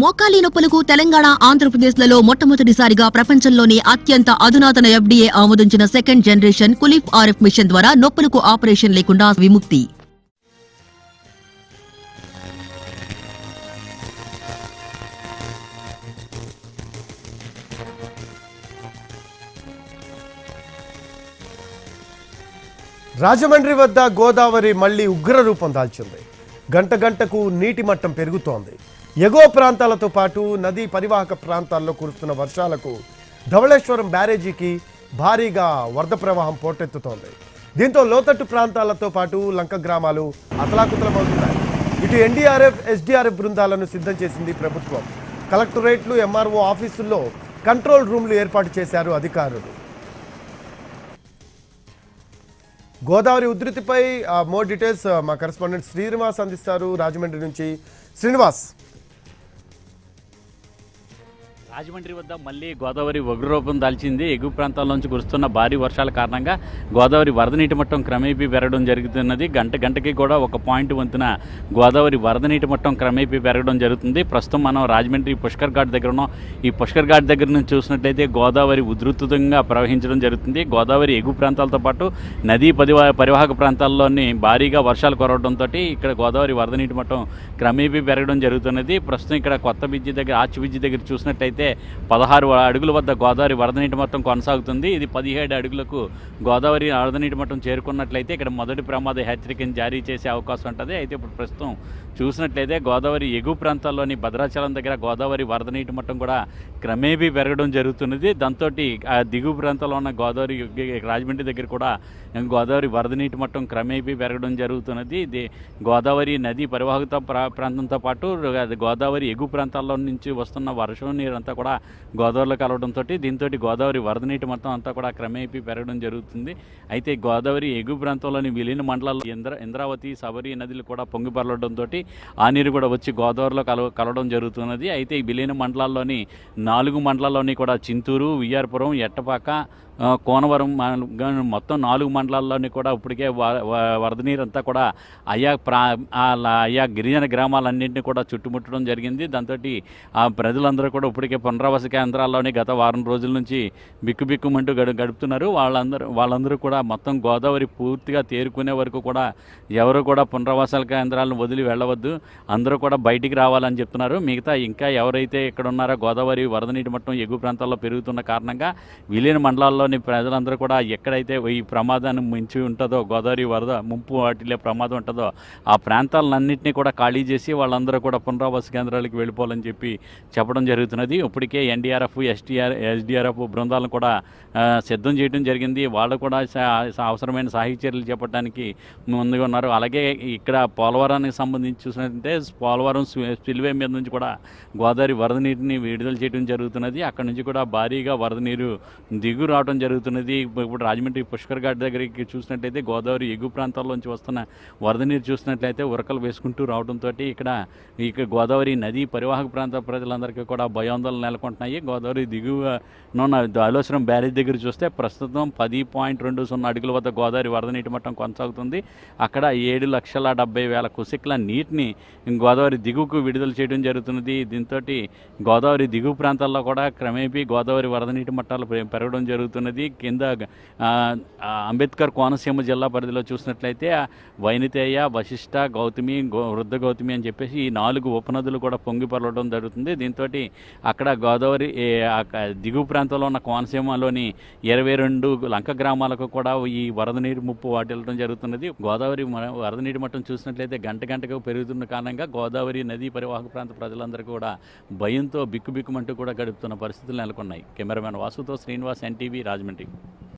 మోకాలి నొప్పులకు తెలంగాణ ఆంధ్రప్రదేశ్లలో మొట్టమొదటిసారిగా ప్రపంచంలోనే అత్యంత అధునాతన ఎఫ్డీఏ ఆమోదించిన second generation Coolief RF machine ద్వారా నొప్పులకు ఆపరేషన్ లేకుండా విముక్తి. రాజమండ్రి వద్ద గోదావరి మళ్ళీ ఉగ్ర రూపం దాల్చింది. గంట గంటకు నీటి మట్టం పెరుగుతోంది. ఎగువ ప్రాంతాలతో పాటు నదీ పరివాహక ప్రాంతాల్లో కురుస్తున్న వర్షాలకు ధవళేశ్వరం బ్యారేజీకి భారీగా వరద ప్రవాహం పోటెత్తుతోంది. దీంతో లోతట్టు ప్రాంతాలతో పాటు లంక గ్రామాలు అతలాకుతలమవుతున్నాయి. ఇటు ఎన్డీఆర్ఎఫ్ ఎస్డీఆర్ఎఫ్ బృందాలను సిద్ధం చేసింది ప్రభుత్వం. కలెక్టరేట్లు ఎంఆర్ఓ ఆఫీసుల్లో కంట్రోల్ రూమ్లు ఏర్పాటు చేశారు అధికారులు. గోదావరి ఉధృతిపై మోర్ డీటెయిల్స్ మా కరెస్పాండెంట్ శ్రీనివాస్ అందిస్తారు. రాజమండ్రి నుంచి శ్రీనివాస్. రాజమండ్రి వద్ద మళ్ళీ గోదావరి ఉగ్రరూపం దాల్చింది. ఎగువ ప్రాంతాల్లోంచి కురుస్తున్న భారీ వర్షాల కారణంగా గోదావరి వరద నీటి మట్టం క్రమేపీ పెరగడం జరుగుతున్నది. గంట గంటకి కూడా ఒక పాయింట్ వంతున గోదావరి వరద నీటి మట్టం క్రమేపీ పెరగడం జరుగుతుంది. ప్రస్తుతం మనం రాజమండ్రి పుష్కర్ ఘాట్ దగ్గర ఉన్నాం. ఈ పుష్కర్ ఘాట్ దగ్గర నుంచి చూసినట్లయితే గోదావరి ఉధృతంగా ప్రవహించడం జరుగుతుంది. గోదావరి ఎగువ ప్రాంతాలతో పాటు నదీ పరివా పరివాహక ప్రాంతాల్లోని భారీగా వర్షాలు కురవడంతో ఇక్కడ గోదావరి వరద నీటి మట్టం క్రమేపీ పెరగడం జరుగుతున్నది. ప్రస్తుతం ఇక్కడ కొత్త బ్రిడ్జి దగ్గర ఆచి బ్రిడ్జి దగ్గర చూసినట్టయితే పదహారు అడుగుల వద్ద గోదావరి వరద నీటి మొత్తం కొనసాగుతుంది. ఇది పదిహేడు అడుగులకు గోదావరి వరద నీటి మట్టం చేరుకున్నట్లయితే ఇక్కడ మొదటి ప్రమాద హెచ్చరికను జారీ చేసే అవకాశం ఉంటుంది. అయితే ఇప్పుడు ప్రస్తుతం చూసినట్లయితే గోదావరి ఎగువ ప్రాంతాల్లోని భద్రాచలం దగ్గర గోదావరి వరద నీటి మట్టం కూడా క్రమేపీ పెరగడం జరుగుతున్నది. దాంతో ఆ దిగువ ప్రాంతంలో ఉన్న గోదావరి రాజమండ్రి దగ్గర కూడా గోదావరి వరద నీటి మట్టం క్రమేపీ పెరగడం జరుగుతున్నది. ఇది గోదావరి నది పరివాహక ప్రా- ప్రాంతంతో పాటు గోదావరి ఎగువ ప్రాంతాల్లో నుంచి వస్తున్న వర్షం నీరు అంతా కూడా గోదావరిలో కలవడంతో దీంతో గోదావరి వరద నీటి మొత్తం అంతా కూడా క్రమేపీ పెరగడం జరుగుతుంది. అయితే గోదావరి ఎగువ ప్రాంతంలోని విలీన మండలాల్లో ఇంద్ర ఇంద్రావతి సబరి నదులు కూడా పొంగిపరలడంతో ఆ నీరు కూడా వచ్చి గోదావరిలో కలవ కలవడం జరుగుతున్నది. అయితే ఈ విలీన మండలాల్లోని నాలుగు మండలాల్లోని కూడా చింతూరు వియ్యారపురం ఎట్టపాక కోనవరం మన- మొత్తం నాలుగు మండలాల్లోని కూడా ఇప్పటికే వ- వరద నీరు అంతా కూడా అయా ప్రా అయా గిరిజన గ్రామాలన్నింటినీ కూడా చుట్టుముట్టడం జరిగింది. దాంతో ఆ ప్రజలందరూ కూడా ఇప్పటికే పునరావాస కేంద్రాల్లోని గత వారం రోజుల నుంచి బిక్కుబిక్కుమంటూ గడు గడుపుతున్నారు. వాళ్ళందరూ వాళ్ళందరూ కూడా మొత్తం గోదావరి పూర్తిగా తేరుకునే వరకు కూడా ఎవరు కూడా పునరావాసాల కేంద్రాలను వదిలి వెళ్ళవద్దు. అందరూ కూడా బయటికి రావాలని చెప్తున్నారు. మిగతా ఇంకా ఎవరైతే ఇక్కడ ఉన్నారో గోదావరి వరద నీటి మట్టం ఎగువ ప్రాంతాల్లో పెరుగుతున్న కారణంగా విలీన మండలాల్లో మండలాల్లోని ప్రజలందరూ కూడా ఎక్కడైతే ఈ ప్రమాదాన్ని మించి ఉంటుందో గోదావరి వరద ముంపు వాటిలో ప్రమాదం ఉంటుందో ఆ ప్రాంతాలన్నింటినీ కూడా ఖాళీ చేసి వాళ్ళందరూ కూడా పునరావాస కేంద్రాలకు వెళ్ళిపోవాలని చెప్పి చెప్పడం జరుగుతున్నది. ఇప్పటికే ఎన్డీఆర్ఎఫ్ ఎస్టీఆర్ ఎస్డీఆర్ఎఫ్ బృందాలను కూడా సిద్ధం చేయడం జరిగింది. వాళ్ళు కూడా అవసరమైన సాహిత్య చర్యలు చేపట్టడానికి ముందుగా ఉన్నారు. అలాగే ఇక్కడ పోలవరానికి సంబంధించి చూసినట్టే పోలవరం స్పిల్వే మీద నుంచి కూడా గోదావరి వరద నీటిని విడుదల చేయడం జరుగుతున్నది. అక్కడ నుంచి కూడా భారీగా వరద నీరు దిగు రావడం జరుగుతున్నది. ఇప్పుడు రాజమండ్రి పుష్కర్ ఘాట్ దగ్గరికి చూసినట్లయితే గోదావరి ఎగువ ప్రాంతాల్లోంచి వస్తున్న వరద నీరు చూసినట్లయితే ఉరకలు వేసుకుంటూ రావడంతో ఇక్కడ ఇక గోదావరి నదీ పరివాహక ప్రాంత ప్రజలందరికీ కూడా భయాందోళన నెలకొంటున్నాయి. గోదావరి దిగువ నున్న బ్యారేజ్ దగ్గర చూస్తే ప్రస్తుతం పది పాయింట్ రెండు సున్నా అడుగుల వద్ద గోదావరి వరద నీటి మట్టం కొనసాగుతుంది. అక్కడ ఏడు లక్షల డెబ్బై వేల కుసిక్ల నీటిని గోదావరి దిగువకు విడుదల చేయడం జరుగుతున్నది. దీంతో గోదావరి దిగువ ప్రాంతాల్లో కూడా క్రమేపీ గోదావరి వరద నీటి మట్టాలు పె- పెరగడం జరుగుతున్నది. కింద అంబేద్కర్ కోనసీమ జిల్లా పరిధిలో చూసినట్లయితే వైనితేయ వశిష్ట గౌతమి గో వృద్ధ గౌతమి అని చెప్పేసి ఈ నాలుగు ఉపనదులు కూడా పొంగి పొరలడం జరుగుతుంది. దీంతో అక్కడ గోదావరి దిగువ ప్రాంతంలో ఉన్న కోనసీమలోని ఇరవై రెండు లంక గ్రామాలకు కూడా ఈ వరద నీరు ముప్పు వాటిల్లడం జరుగుతున్నది. గోదావరి వరద నీటి మట్టం చూసినట్లయితే గంట గంటకు పెరుగుతున్న కారణంగా గోదావరి నదీ పరివాహక ప్రాంత ప్రజలందరూ కూడా భయంతో బిక్కుబిక్కుమంటూ కూడా గడుపుతున్న పరిస్థితులు నెలకొన్నాయి. కెమెరామెన్ వాసుతో శ్రీనివాస్ ఎన్టీవీ రాజమండ్రి